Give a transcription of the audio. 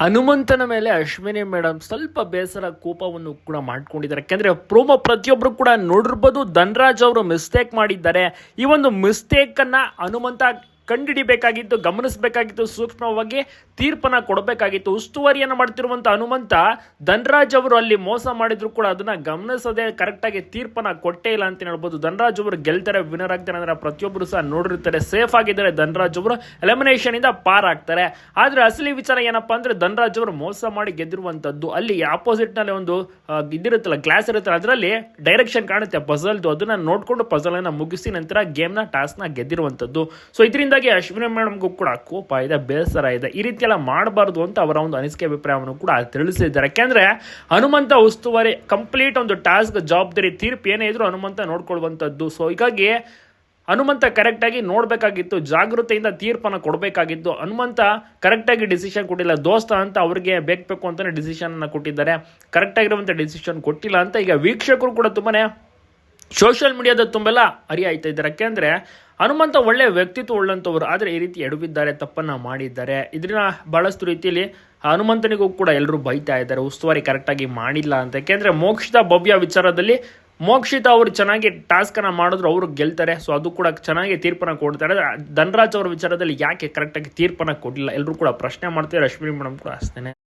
ಹನುಮಂತನ ಮೇಲೆ ಅಶ್ವಿನಿ ಮೇಡಮ್ ಸ್ವಲ್ಪ ಬೇಸರ ಕೋಪವನ್ನು ಕೂಡ ಮಾಡ್ಕೊಂಡಿದ್ದಾರೆ. ಯಾಕೆಂದ್ರೆ ಪ್ರೋಮೋ ಪ್ರತಿಯೊಬ್ಬರು ಕೂಡ ನೋಡಿರ್ಬೋದು, ಧನ್ರಾಜ್ ಅವರು ಮಿಸ್ಟೇಕ್ ಮಾಡಿದ್ದಾರೆ. ಈ ಒಂದು ಮಿಸ್ಟೇಕನ್ನು ಹನುಮಂತ ಕಂಡುಹಿಡಿಬೇಕಾಗಿತ್ತು, ಗಮನಿಸಬೇಕಾಗಿತ್ತು, ಸೂಕ್ಷ್ಮವಾಗಿ ತೀರ್ಪನ್ನ ಕೊಡಬೇಕಾಗಿತ್ತು. ಉಸ್ತುವಾರಿಯನ್ನು ಮಾಡ್ತಿರುವಂತ ಹನುಮಂತ, ಧನರಾಜ್ ಅವರು ಅಲ್ಲಿ ಮೋಸ ಮಾಡಿದ್ರು ಕೂಡ ಅದನ್ನ ಗಮನಿಸದೆ ಕರೆಕ್ಟಾಗಿ ತೀರ್ಪನ್ನ ಕೊಟ್ಟೇ ಇಲ್ಲ ಅಂತ ಹೇಳ್ಬೋದು. ಧನರಾಜ್ ಅವರು ಗೆಲ್ತಾರೆ ವಿನರ್ ಆಗ್ತಾರೆ ಅಂದ್ರೆ ಪ್ರತಿಯೊಬ್ಬರು ಸಹ ನೋಡಿರ್ತಾರೆ ಸೇಫ್ ಆಗಿದ್ದಾರೆ ಧನರಾಜ್ ಅವರು. ಎಲಿಮಿನೇಷನ್ ಇಂದ ಪಾರ್ ಆಗ್ತಾರೆ. ಆದ್ರೆ ಅಸಲಿ ವಿಚಾರ ಏನಪ್ಪಾ ಅಂದ್ರೆ ಧನರಾಜ್ ಅವರು ಮೋಸ ಮಾಡಿ ಗೆದ್ದಿರುವಂತದ್ದು ಅಲ್ಲಿ ಆಪೋಸಿಟ್ನಲ್ಲಿ ಒಂದು ಇದಿರುತ್ತಲ್ಲ ಗ್ಲಾಸ್ ಇರುತ್ತಲ್ಲ, ಅದರಲ್ಲಿ ಡೈರೆಕ್ಷನ್ ಕಾಣುತ್ತೆ ಪಜಲ್ದು ಅದನ್ನು ನೋಡಿಕೊಂಡು ಪಝಲನ್ನು ಮುಗಿಸಿ ನಂತರ ಗೇಮ್ನ ಟಾಸ್ಕ್ನ ಗೆದ್ದಿರುವಂಥದ್ದು ಸೊ ಗೆದ್ದಿರುವಂತದ್ದು. ಇದರಿಂದಾಗಿ ಅಶ್ವಿನಿ ಮೇಡಮ್ಗೂ ಕೂಡ ಕೋಪ ಇದೆ, ಬೇಸರ ಇದೆ. ಈ ರೀತಿ ಎಲ್ಲ ಮಾಡಬಾರ್ದು ಅಂತ ಅವರ ಒಂದು ಅನಿಸಿಕೆ ಅಭಿಪ್ರಾಯವನ್ನು ಕೂಡ ತಿಳಿಸಿದ್ದಾರೆ. ಯಾಕೆಂದ್ರೆ ಹನುಮಂತ ಉಸ್ತುವಾರಿ ಕಂಪ್ಲೀಟ್ ಒಂದು ಟಾಸ್ಕ್ ಜವಾಬ್ದಾರಿ, ತೀರ್ಪು ಏನೇ ಇದ್ರು ಹನುಮಂತ ನೋಡ್ಕೊಳ್ಳುವಂಥದ್ದು. ಸೊ ಹೀಗಾಗಿ ಹನುಮಂತ ಕರೆಕ್ಟಾಗಿ ನೋಡಬೇಕಾಗಿತ್ತು, ಜಾಗೃತೆಯಿಂದ ತೀರ್ಪನ್ನು ಕೊಡಬೇಕಾಗಿತ್ತು. ಹನುಮಂತ ಕರೆಕ್ಟಾಗಿ ಡಿಸಿಷನ್ ಕೊಟ್ಟಿಲ್ಲ. ದೋಸ್ತ ಅಂತ ಅವ್ರಿಗೆ ಬೇಕು ಬೇಕು ಅಂತಲೇ ಡಿಸಿಷನನ್ನು ಕೊಟ್ಟಿದ್ದಾರೆ. ಕರೆಕ್ಟಾಗಿರುವಂಥ ಡಿಸಿಷನ್ ಕೊಟ್ಟಿಲ್ಲ ಅಂತ ಈಗ ವೀಕ್ಷಕರು ಕೂಡ ತುಂಬಾ ಸೋಷಿಯಲ್ ಮೀಡಿಯಾದ ತುಂಬೆಲ್ಲ ಅರಿಯಾಯ್ತಾ ಇದ್ದಾರೆ. ಯಾಕೆಂದ್ರೆ ಹನುಮಂತ ಒಳ್ಳೆ ವ್ಯಕ್ತಿತ್ವ ಉಳ್ಳಂಥವ್ರು ಆದರೆ ಈ ರೀತಿ ಎಡವಿದ್ದಾರೆ, ತಪ್ಪನ್ನ ಮಾಡಿದ್ದಾರೆ. ಇದನ್ನ ಬಹಳಷ್ಟು ರೀತಿಯಲ್ಲಿ ಹನುಮಂತನಿಗೂ ಕೂಡ ಎಲ್ಲರೂ ಬೈತಾ ಇದ್ದಾರೆ, ಉಸ್ತುವಾರಿ ಕರೆಕ್ಟಾಗಿ ಮಾಡಿಲ್ಲ ಅಂತ. ಯಾಕೆಂದ್ರೆ ಮೋಕ್ಷಿತ ಭವ್ಯ ವಿಚಾರದಲ್ಲಿ ಮೋಕ್ಷಿತ ಅವರು ಚೆನ್ನಾಗಿ ಟಾಸ್ಕನ್ನು ಮಾಡಿದ್ರು ಅವರು ಗೆಲ್ತಾರೆ. ಸೊ ಅದು ಕೂಡ ಚೆನ್ನಾಗಿ ತೀರ್ಪನ್ನು ಕೊಡ್ತಾರೆ. ಧನರಾಜ್ ಅವರ ವಿಚಾರದಲ್ಲಿ ಯಾಕೆ ಕರೆಕ್ಟಾಗಿ ತೀರ್ಪನ್ನ ಕೊಡಲಿಲ್ಲ? ಎಲ್ಲರೂ ಕೂಡ ಪ್ರಶ್ನೆ ಮಾಡ್ತಾರೆ ಅಶ್ವಿನಿ ಮೇಡಮ್ ಕೂಡ ಅಷ್ಟೇ